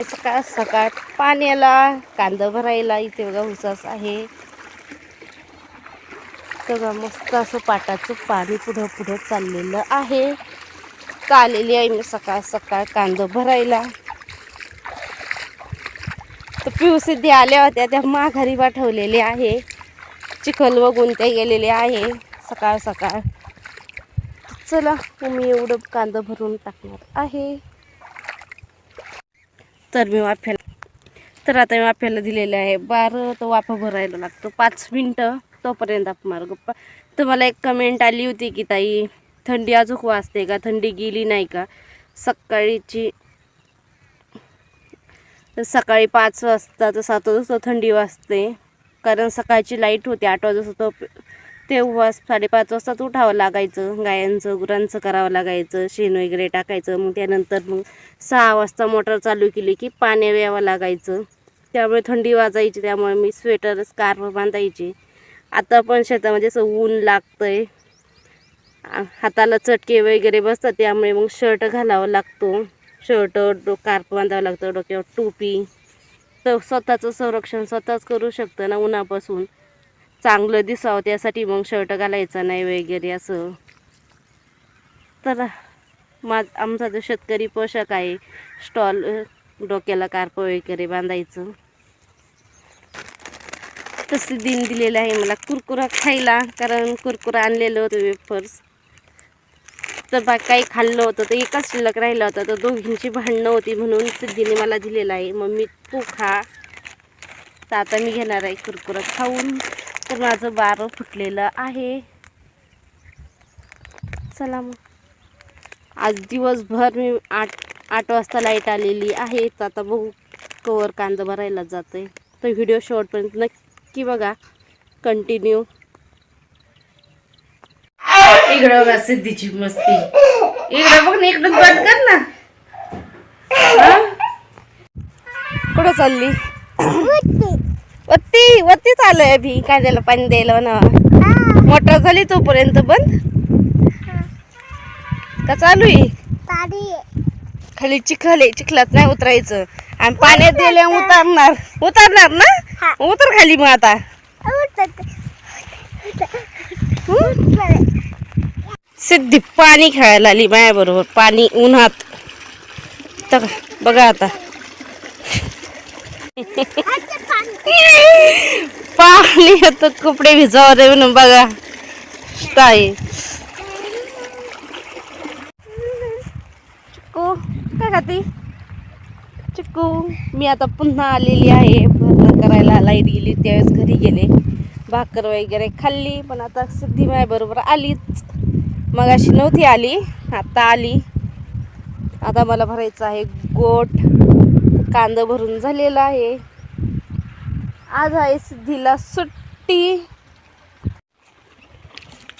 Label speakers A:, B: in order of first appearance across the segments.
A: सकाळ सकाळ पाण्याला कांदा भरायला इथे बघा उसास आहे. बघा मस्त असं पाटाचं पाणी पुढं पुढं चाललेलं आहे. चाललेली आहे मी सकाळ सकाळ कांदा भरायला? तर पिवसिद्धी आल्या होत्या त्या माघारी पाठवलेले आहे. चिखल व गुंत्या गेलेले आहे सकाळ सकाळ. चला मी एवढं कांदा भरून टाकणार आहे. तर मी वाफ्याला तर आता मी वाफ्याला दिलेलं आहे. बारं तो वाफा भरायला लागतो. पाच मिनटं तोपर्यंत आपण मार गप्पा. तर मला एक कमेंट आली होती की ताई थंडी अजून वाजते का? थंडी गेली नाही का? सकाळीची सकाळी पाच वाजता तर सात वाजता थंडी वाजते. कारण सकाळची लाइट होती आठ वाजता तो तेव्हा साडेपाच वाजताच उठावं लागायचं. गायांचं गुरांचं करावं लागायचं. शेण वगैरे टाकायचं. मग त्यानंतर मग सहा वाजता मोटर चालू केली की पाणी यावं लागायचं. त्यामुळे थंडी वाजायची. त्यामुळे मी स्वेटर स्कार्फ बांधायची. आता पण शेतामध्ये असं ऊन लागतंय. आहे हाताला चटके वगैरे बसतात. त्यामुळे मग शर्ट घालावा लागतो. शर्ट डो कार्प बांधावं लागतं. डोक्यावर टोपी. तर स्वतःचं संरक्षण स्वतःच करू शकतं ना उन्हापासून. चांगलं दिसावं त्यासाठी मग शर्ट घालायचा नाही वगैरे असं. तर मा आमचा जो शेतकरी पोशाख आहे स्टॉल डोक्याला कार्प वगैरे बांधायचं. तसे दिन दिलेलं आहे मला कुरकुरा खायला कारण कुरकुरा आणलेलं होतं वेफर्स. तर बा काही खाल्लं होतं तर एकाच शिल्लक राहिलं होतं तर दोघींची भांडणं होती म्हणून सिद्धीने मला दिलेलं आहे. मम्मी तू खा. तर आता मी घेणार आहे कुरकुरा खाऊन. तर माझं बारं फुटलेलं आहे. चला मग. आज दिवसभर मी आठ आठ वाजता लाइट आलेली आहे. तर आता बघू कवर कांदा भरायला जाते तर व्हिडिओ शेवटपर्यंत नक्की बघा. कंटिन्यू इकडं बघा सिद्धीची मस्ती. इकडं बघ ना इकडं बंद कर ना. हा? कुठं चालली? वत्ती वत्ती चालू भी कांद्याला पाणी द्यायला ना मोटर झाली तोपर्यंत बंद. का चालू आहे? खाली चिखल आहे. चिखलात नाही उतरायचं. आणि पाण्यात दिल्या उतरणार. उतरणार ना? उतर खाली मग आता. सिद्धी पाणी खेळायला आली माझ्या बरोबर पाणी उन्हात. बघा आता. पाणी येत कपडे भिजावर रे म्हणून बघा. काय चिक्कू काय खाती? चिक्कू मी आता पुन्हा आलेली आहे. भरणं करायला लाइट गेली त्यावेळेस घरी गेले. भाकर वगैरे खाल्ली पण आता सिद्धी माय बरोबर आलीच. मग अशी नव्हती आली आता आली. आता मला भरायचं आहे गोठ कांदा भरून झालेला आहे. आज आहे सिद्धीला सुट्टी.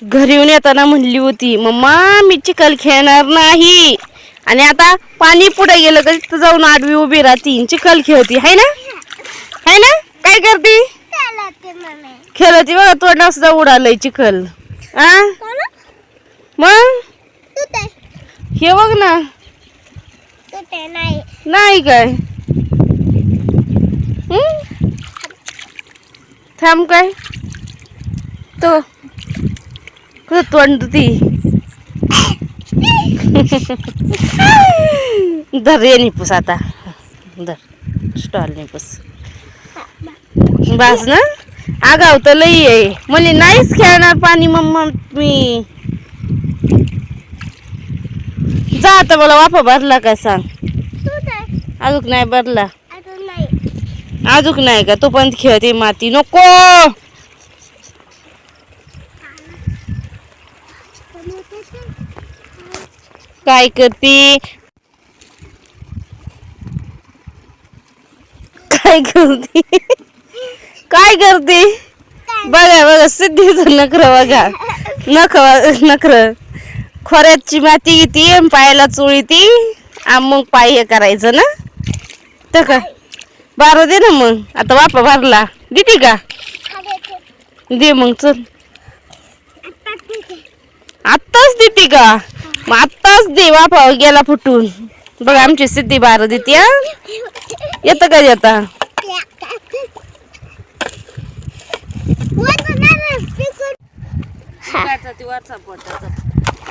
A: घरी येऊन येताना म्हणली होती मम्मा मी चिखल खेळणार नाही. आणि आता पाणी पुढे गेलं का तिथं जाऊन आडवी उभी राहती चिखल खेळती. हाय ना? हाय ना? काय करती? खेळती बघा तोंडा सुद्धा उडालंय चिखल. आ? मग? हे बघ ना. नाही. नाही काय? थांब काय? तो. कसं तोंड ती. धर रे निपूस आता. धर. स्टॉल निपूस. बस ना? आगाव तर लई आहे. म्हणजे नाहीच खेळणार पाणी मम्मा मी. जा आता मला वाफा भरला काय सांग. अजूक नाही भरला. अजूक नाही. का? तो पण खेळते माती. नको! काय करते? काय करते? काय करते? बघा बघा सिद्धीचं नखर बघा. नख नखर. खोऱ्याची माती आणि पायाला चोळी ती मग पाय हे करायचं ना? तर काय? बारा दे ना मग. आता वापा भरला. देते का? दे मग चल. आत्ताच देते का? मग आत्ताच दे वापा गेला फुटून. बघ आमची सिद्धी बार देते येतं का येता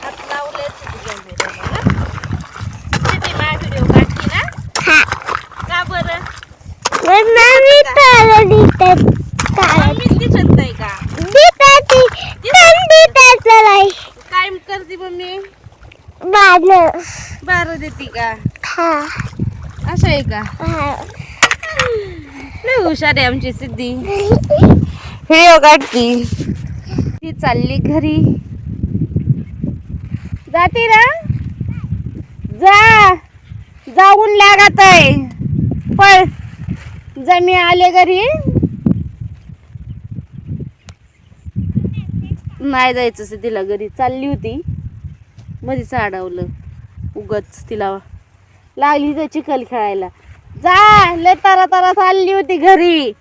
A: हात लावले सिद्धी माझा व्हिडिओ काढते ना का बरं मम्मीच दिसत नाही का काय करते मम्मी बारा देते का असं आहे का लय हुशार आहे आमची सिद्धी. व्हिडिओ काढती ती चालली घरी. जाते ना जा. जाऊन लागत आहे पळ. जा मी आले घरी. नाही जायचं सिद्धीला घरी. चालली होती. मध्येच अडवलं उगच तिला लागली तर चिखल खेळायला. जा लय तारा तारा चालली होती घरी.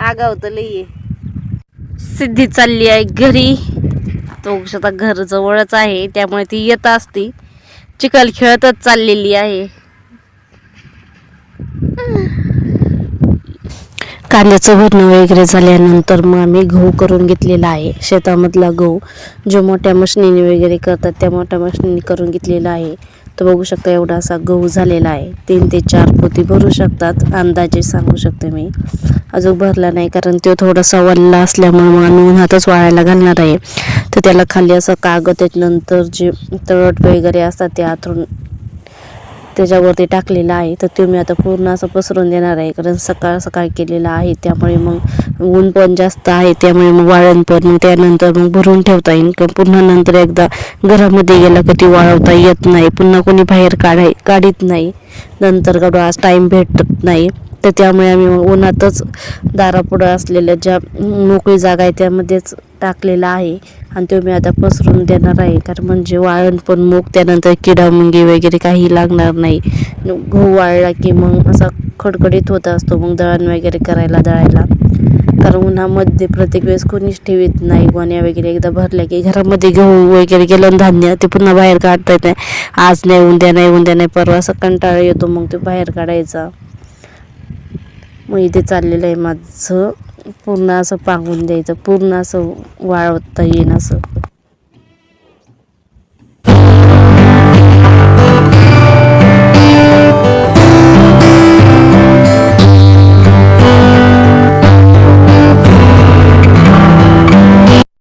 A: आगावत लई सिद्धी चालली आहे घरी. तो आता घर जवळच आहे त्यामुळे ती येत असती. चिखल खेळतच चाललेली आहे. कांद्याचं भरणं वगैरे झाल्यानंतर मग आम्ही गहू करून घेतलेला आहे. शेतामधला गहू जो मोठ्या मशनीने वगैरे करतात त्या मोठ्या मशनीने करून घेतलेला आहे. तर बघू शकता एवढा असा गहू झालेला आहे. तीन ते चार पोती भरू शकतात अंदाजे सांगू शकते मी. अजून भरला नाही कारण तो थोडासा वल्ला असल्यामुळे मग आम्ही उन्हातच वाळायला घालणार आहे. तर त्याला खाली असं कागद त्याच्यानंतर जे तळट वगैरे असतात ते आतून त्याच्यावरती टाकलेला आहे. तर ते मी आता पूर्ण असं पसरून देणार आहे. कारण सकाळ सकाळ केलेला आहे. त्यामुळे मग ऊन पण जास्त आहे. त्यामुळे मग वाळण पण मग त्यानंतर मग भरून ठेवता येईल. किंवा पुन्हा नंतर एकदा घरामध्ये गेला की ती वाळवता येत नाही. पुन्हा कोणी बाहेर काढाय काढीत नाही. नंतर काढू आज टाईम भेटत नाही. तर त्यामुळे आम्ही मग उन्हातच दारापुढं असलेल्या ज्या मोकळी जागा आहे त्यामध्येच टाकलेला आहे. आणि तो मी आता पसरून देणार आहे. कारण म्हणजे वाळण पण मूग त्यानंतर किडा मुंगी वगैरे काही लागणार नाही. गहू वाळला की मग असा खडखडीत होत असतो मग दळण वगैरे करायला दळायला. कारण उन्हामध्ये प्रत्येक वेळेस कोणीच ठेवीत नाही. गोण्या वगैरे एकदा भरल्या की घरामध्ये गहू वगैरे गेलं धान्य ते पुन्हा बाहेर काढता येत नाही. आज नाही उद्या नाही उद्या नाही परवा असं कंटाळा येतो मग ते बाहेर काढायचा. मग इथे चाललेलं आहे माझं. पूर्ण असं पांगून द्यायचं पूर्ण असं वाळवता येईन असं.